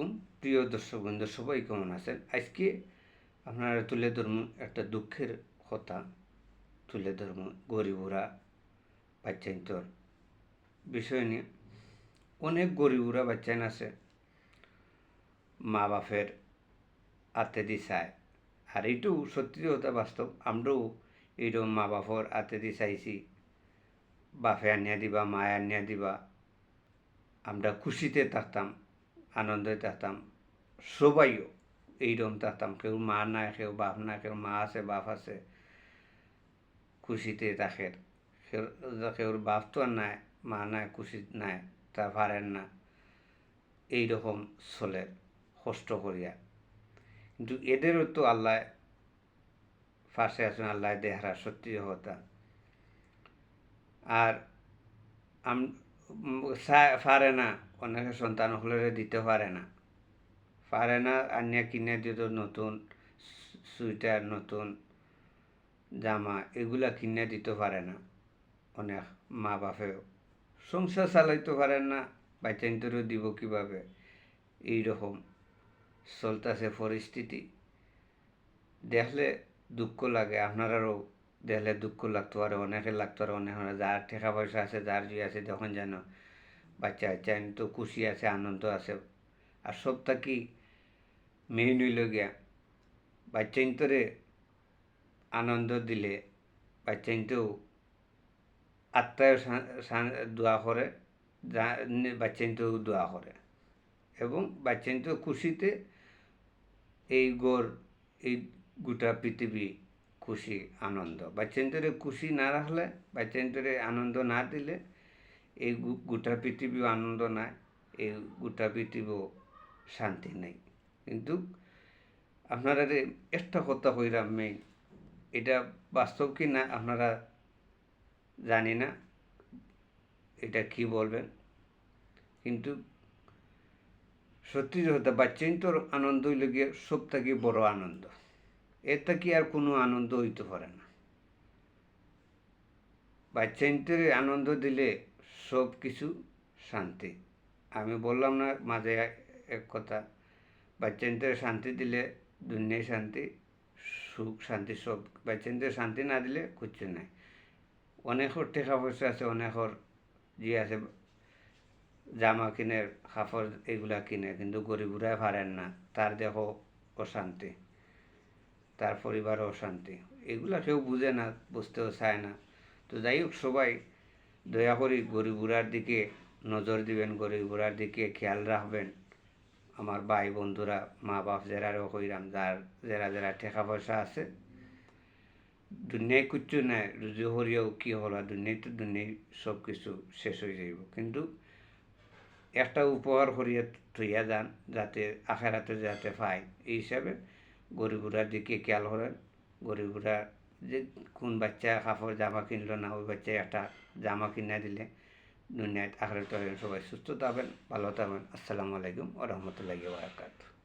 আলাইকুম। প্রিয় দর্শক বন্ধু, সবাই কেমন আছেন? আজকে আপনারা তুলে ধরুন একটা দুঃখের কথা। তুলে ধরুন গরিবরা বাচ্চাইন্তর বিষয় নিয়ে। অনেক গরিবরা বাচ্চাইন আছে। মা বাপের আতে দি চায় আর এইটাও সত্যি কথা বাস্তব, আমরাও এইরকম মা বাপর আতে দি চাইছি বাপে আনিয়া দিবা, মায় আনিয়া দিবা। আমরা খুশিতে থাকতাম। আনন্দে থাকতাম। সবাইও এইরকম থাকতাম। কেউ মা নাই, কেউ বাপ না কেউ মা আছে, বাপ আছে। খুশিতে থাকে। কেউ বাপ তো আর নাই, মা নাই, খুশি নাই, তা পারেন না। এইরকম চলে, কষ্ট করিয়া। কিন্তু এদেরও তো আল্লাহ ফার্সে আছেন, আল্লাহ দেহারা, সত্যি কথা। আর আম পারে না। অনেকে সন্তান হলে দিতে পারে না। পারে না, আনিয়া কিনে দিত নতুন সুইটার নতুন, জামা এগুলা কিনে দিতে পারে না। অনেক মা বাপেও সংসার চালাইতে পারেন না বাচ্চান্তরও দিব কীভাবে এইরকম চলতেছে পরিস্থিতি দেখলে দুঃখ লাগে, আপনারারও দেখলে দুঃখ লাগতো পারে অনেকের লাগতো পারে অনেক যার টাকা পয়সা আছে, যার যে আছে যখন যেন বাচ্চা বাচ্চা তো খুশি আছে, আনন্দ আছে। আর সব থাকি মেইন হইল গিয়া? বাচ্চা ইন্তরে আনন্দ দিলে, বাচ্চা ইন্তেও আত্মায় দোয়া করে বাচ্চা ইন্তেও দোয়া করে। এবং বাচ্চা ইন্তেও খুশিতে এই গড়, এই গোটা পৃথিবী খুশি, আনন্দ। বাচ্চান্তরে খুশি না রাখলে বাচ্চান্তরে আনন্দ না দিলে এই গোটা পৃথিবীও আনন্দ নাই, এই গোটা পৃথিবীও শান্তি নেই। কিন্তু আপনারা একটা কথা কইরাম মেইন, এটা বাস্তব কি না আপনারা জানি না, এটা কি বলবেন? কিন্তু সত্যি কথা বাচ্চাইন্তর আনন্দ হইলে গিয়ে সব থেকে বড় আনন্দ। এর থেকে আর কোনো আনন্দ হইতে পারে না। বাচ্চাইন্তরে আনন্দ দিলে সব কিছু শান্তি। আমি বললাম না মাঝে এক কথা বাচ্চাইন্তরে শান্তি দিলে দুনিয়ায় শান্তি, সুখ, শান্তি সব। বাচ্চাইন্তরে শান্তি না দিলে কিচ্ছু নাই। অনেকর টাকা পয়সা আছে, অনেকর যে আছে, জামা কিনে কাপড় এগুলা কিনে, কিন্তু গরিবরাই পারেন না। তার দেহ অশান্তি। তার পরিবারও অশান্তি। এগুলা কেউ বুঝে না, বুঝতেও চায় না। তো যাই হোক, সবাই দয়া করি গরিবুরার দিকে নজর দিবেন গরিবুরার দিকে খেয়াল রাখবেন। আমার ভাই বন্ধুরা, মা বাপ যারারও কইরাম যার জেরা জেরা টাকা পয়সা আছে, দুনিয়ায় কিচ্ছু নাই, রুজু হরিয়াও কি হলো, দুনিয়ায় তো দুনিয়ায় সব কিছু শেষ হয়ে যাইব। কিন্তু একটা উপহার করিয়া থইয়া যান, যাতে আখেরাতে যাতে পায় এই হিসাবে গরিবুরার দিকে খেয়াল করেন? গরিবরা যে কোন বাচ্চা কাপড় জামা কিনলো না, ওই বাচ্চা একটা জামা কিনে দিলে দুনিয়ায় আখেরাতে সবাই সুস্থ থাকবেন, ভালো থাকবেন। আসসালামু আলাইকুম ও রহমতুল্লাহি বারাকাতুহ।